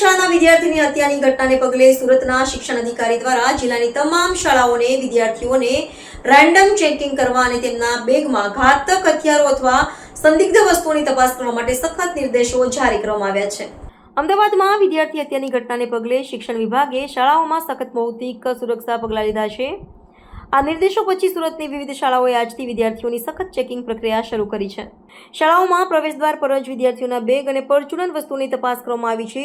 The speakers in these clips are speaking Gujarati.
શાળાના વિદ્યાર્થીની હત્યાની ઘટનાને પગલે સુરતના શિક્ષણ અધિકારી દ્વારા જિલ્લાની તમામ શાળાઓને વિદ્યાર્થીઓને રેન્ડમ ચેકિંગ કરવા અને તેમના બેગમાં ઘાતક હથિયારો અથવા સંદિગ્ધ વસ્તુઓની તપાસ કરવા માટે સખત નિર્દેશો જારી કરવામાં આવ્યા છે. અમદાવાદમાં વિદ્યાર્થી હત્યાની ઘટનાને પગલે શિક્ષણ વિભાગે શાળાઓમાં સખત ભૌતિક સુરક્ષા પગલાં લીધા છે. આ નિર્દેશો પછી સુરતની વિવિધ શાળાઓએ આજથી વિદ્યાર્થીઓની સખત ચેકિંગ પ્રક્રિયા શરૂ કરી છે. શાળાઓમાં પ્રવેશદ્વાર પર જ વિદ્યાર્થીઓના બેગ અને પરચુરણ વસ્તુની તપાસ કરવામાં આવી છે.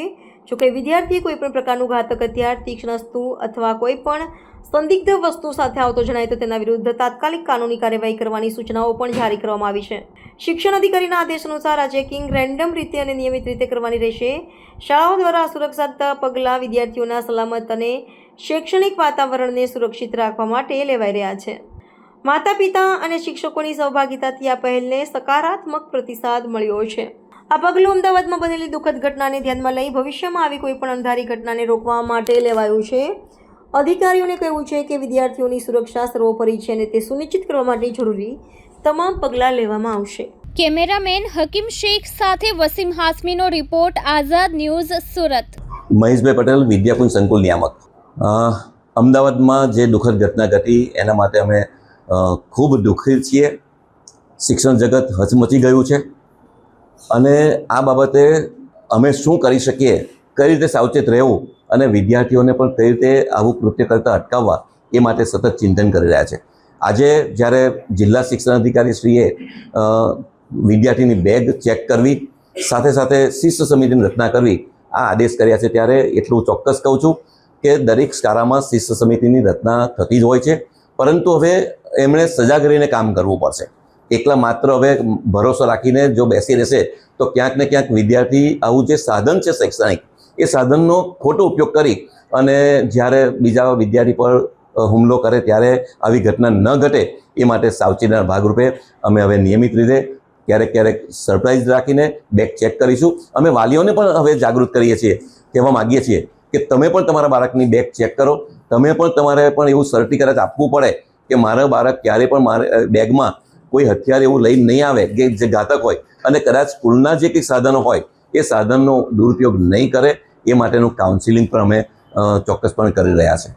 વિદ્યાર્થીએ કોઈ પણ પ્રકારનું ઘાતક હથિયાર, તીક્ષ્ણ વસ્તુ અથવા કોઈ પણ સંદિગ્ધ વસ્તુ સાથે આવતો જણાય તો તેના વિરુદ્ધ તાત્કાલિક કાનૂની કાર્યવાહી કરવાની સૂચનાઓ પણ જારી કરવામાં આવી છે. શિક્ષણ અધિકારીના આદેશ અનુસાર આ ચેકિંગ રેન્ડમ રીતે અને નિયમિત રીતે કરવાની રહેશે. શાળાઓ દ્વારા સુરક્ષા પગલાં વિદ્યાર્થીઓના સલામત અને શૈક્ષણિક વાતાવરણને સુરક્ષિત રાખવા માટે લેવાઈ રહ્યા છે. માતા પિતા અને શિક્ષકોની સહભાગિતાથી આ પહેલને સકારાત્મક પ્રતિસાદ મળ્યો છે. આ પગલું અમદાવાદમાં બનેલી દુઃખદ ઘટનાને ધ્યાનમાં લઈ ભવિષ્યમાં આવી કોઈ પણ અંધારી ઘટનાને રોકવા માટે લેવાયું છે. અધિકારીઓને કહેવું છે કે વિદ્યાર્થીઓની સુરક્ષા સર્વોપરી છે અને તે સુનિશ્ચિત કરવા માટે જરૂરી તમામ પગલાં લેવામાં આવશે. કેમેરામેન હકીમ શેખ સાથે વસીમ હાસમીનો રિપોર્ટ આઝાદ ન્યૂઝ સુરત. મહેશભાઈ પટેલ વિદ્યાકુંજ સંકુલ નિયામક. અમદાવાદમાં જે દુઃખદ ઘટના ઘટી એના માટે અમે ખૂબ દુઃખી છીએ. શિક્ષણ જગત હચમચી ગયું છે. અને આ બાબતે અમે શું કરી શકીએ, કઈ રીતે સાવચેત રહેવું અને વિદ્યાર્થીઓને પણ કઈ રીતે આવું કૃત્ય કરતાં અટકાવવા, એ માટે સતત ચિંતન કરી રહ્યા છે. આજે જ્યારે જિલ્લા શિક્ષણ અધિકારી શ્રીએ વિદ્યાર્થીની બેગ ચેક કરવી, સાથે સાથે શિષ્ય સમિતિની રચના કરવી, આ આદેશ કર્યા છે ત્યારે એટલું ચોક્કસ કહું છું કે દરેક શાળામાં શિષ્ય સમિતિની રચના થતી જ હોય છે. પરંતુ હવે એમણે સજાગ રહીને કામ કરવું પડશે. એકલા માત્ર હવે ભરોસો રાખીને જો બેસી રહેશે, તો ક્યાંક ને ક્યાંક વિદ્યાર્થી આવું જે સાધન છે શૈક્ષણિક, એ સાધનનો ખોટો ઉપયોગ કરી અને જ્યારે બીજા વિદ્યાર્થી પર હુમલો કરે ત્યારે આવી ઘટના ન ઘટે એ માટે સાવચેતીના ભાગરૂપે અમે હવે નિયમિત રીતે ક્યારેક ક્યારેક સરપ્રાઇઝ રાખીને બેગ ચેક કરીશું. અમે વાલીઓને પણ હવે જાગૃત કરીએ છીએ, કહેવા માગીએ છીએ કે તમે પણ તમારા બાળકની બેગ ચેક કરો, તમે પણ તમારે પણ એવું સર્ટિફિકેટ આપવું પડે કે મારા બાળક ક્યારે પણ મારે બેગમાં કોઈ હથિયાર એવું લઈને નહીં આવે, કે જે ઘાતક હોય, અને કદાચ સ્કૂલના જે કંઈક સાધનો હોય, એ સાધનનો દુરુપયોગ નહીં કરે, એ માટેનું કાઉન્સિલિંગ પણ અમે ચોક્કસપણે કરી રહ્યા છે